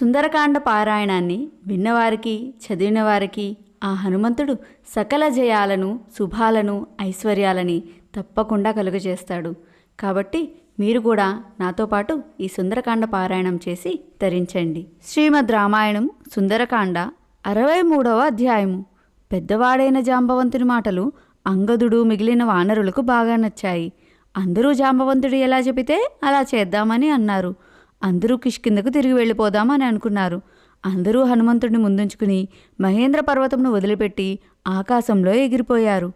సుందరకాండ పారాయణాన్ని విన్నవారికి చదివిన వారికి ఆ హనుమంతుడు సకల జయాలను శుభాలను ఐశ్వర్యాలని తప్పకుండా కలుగజేస్తాడు. కాబట్టి మీరు కూడా నాతో పాటు ఈ సుందరకాండ పారాయణం చేసి ధరించండి శ్రీమద్ రామాయణం సుందరకాండ అరవై మూడవ అధ్యాయము. పెద్దవాడైన జాంబవంతుని మాటలు అంగదుడు మిగిలిన వానరులకు బాగా నచ్చాయి. అందరూ జాంబవంతుడు ఎలా చెబితే అలా చేద్దామని అన్నారు. అందరూ కిష్కిందకు తిరిగి వెళ్ళిపోదామని అనుకున్నారు. అందరూ హనుమంతుడిని ముందుంచుకుని మహేంద్ర పర్వతంను వదిలిపెట్టి ఆకాశంలో ఎగిరిపోయారు.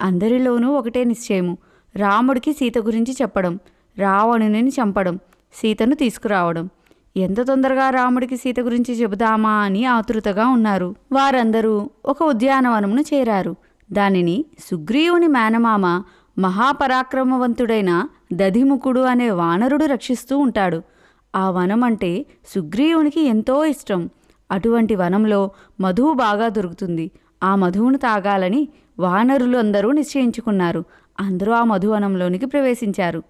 అందరిలోనూ ఒకటే నిశ్చయము రాముడికి సీత గురించి చెప్పడం రావణుని చంపడం సీతను తీసుకురావడం. ఎంత తొందరగా రాముడికి సీత గురించి చెబుదామా అని ఆతృతగా ఉన్నారు. వారందరూ ఒక ఉద్యానవనమును చేరారు. దానిని సుగ్రీవుని మేనమామ మహాపరాక్రమవంతుడైన దధిముఖుడు అనే వానరుడు రక్షిస్తూ ఉంటాడు. ఆ వనం అంటే సుగ్రీవునికి ఎంతో ఇష్టం. అటువంటి వనంలో మధువు బాగా దొరుకుతుంది. ఆ మధువును తాగాలని వానరులు అందరూ నిశ్చయించుకున్నారు. అందరూ ఆ మధువనంలోనికి ప్రవేశించారు.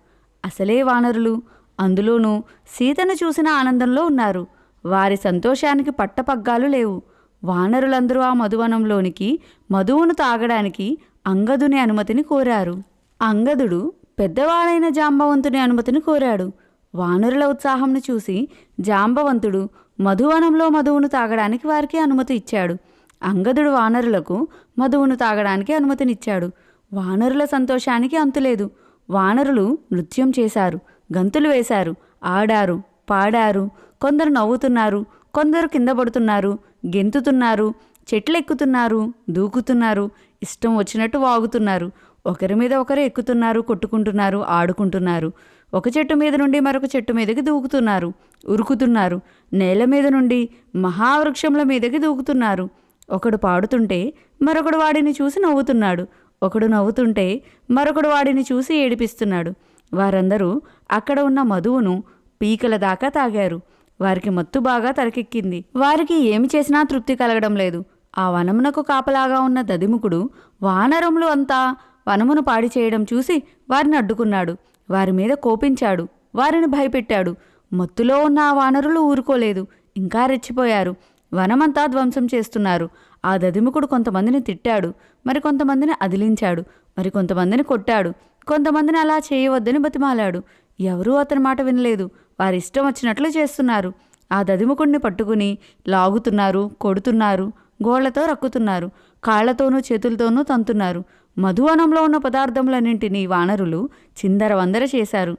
అసలే వానరులు అందులోనూ సీతను చూసిన ఆనందంలో ఉన్నారు. వారి సంతోషానికి పట్టపగ్గాలు లేవు. వానరులందరూ ఆ మధువనంలోనికి మధువును తాగడానికి అంగదుని అనుమతిని కోరారు. అంగదుడు పెద్దవాడైన జాంబవంతుని అనుమతిని కోరాడు. వానరుల ఉత్సాహంను చూసి జాంబవంతుడు మధువనంలో మధువును తాగడానికి వారికి అనుమతి ఇచ్చాడు. అంగదుడు వానరులకు మధువును తాగడానికి అనుమతినిచ్చాడు. వానరుల సంతోషానికి అంతులేదు. వానరులు నృత్యం చేశారు గంతులు వేశారు ఆడారు పాడారు కొందరు నవ్వుతున్నారు కొందరు కింద పడుతున్నారు గెంతుతున్నారు చెట్లెక్కుతున్నారు దూకుతున్నారు ఇష్టం వచ్చినట్టు వాగుతున్నారు ఒకరి మీద ఒకరు ఎక్కుతున్నారు కొట్టుకుంటున్నారు ఆడుకుంటున్నారు. ఒక చెట్టు మీద నుండి మరొక చెట్టు మీదకి దూకుతున్నారు ఉరుకుతున్నారు. నేల మీద నుండి మహావృక్షంల మీదకి దూకుతున్నారు. ఒకడు పాడుతుంటే మరొకడు వాడిని చూసి నవ్వుతున్నాడు. ఒకడు నవ్వుతుంటే మరొకడు వాడిని చూసి ఏడిపిస్తున్నాడు. వారందరూ అక్కడ ఉన్న మధువును పీకల దాకా తాగారు. వారికి మత్తు బాగా తలకెక్కింది. వారికి ఏమి చేసినా తృప్తి కలగడం లేదు. ఆ వనమునకు కాపలాగా ఉన్న దదిముకుడు వానరములు అంతా వనమును పాడి చేయడం చూసి వారిని అడ్డుకున్నాడు. వారి మీద కోపించాడు. వారిని భయపెట్టాడు. మత్తులో ఉన్న ఆ వానరులు ఊరుకోలేదు. ఇంకా రెచ్చిపోయారు. వనమంతా ధ్వంసం చేస్తున్నారు. ఆ దదిముకుడు కొంతమందిని తిట్టాడు. మరి కొంతమందిని అదిలించాడు. మరి కొంతమందిని కొట్టాడు. కొంతమందిని అలా చేయవద్దని బతిమాలాడు. ఎవరూ అతని మాట వినలేదు. వారి ఇష్టం వచ్చినట్లు చేస్తున్నారు. ఆ దదిముకుడిని పట్టుకుని లాగుతున్నారు కొడుతున్నారు గోళ్ళతో రక్కుతున్నారు కాళ్ళతోనూ చేతులతోనూ తంతున్నారు. మధువనంలో ఉన్న పదార్థములన్నింటినీ వానరులు చిందరవందర చేశారు.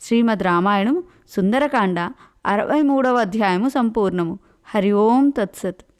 శ్రీమద్ రామాయణం సుందరకాండ అరవై మూడవ అధ్యాయము సంపూర్ణము. హరి ఓం తత్సత్.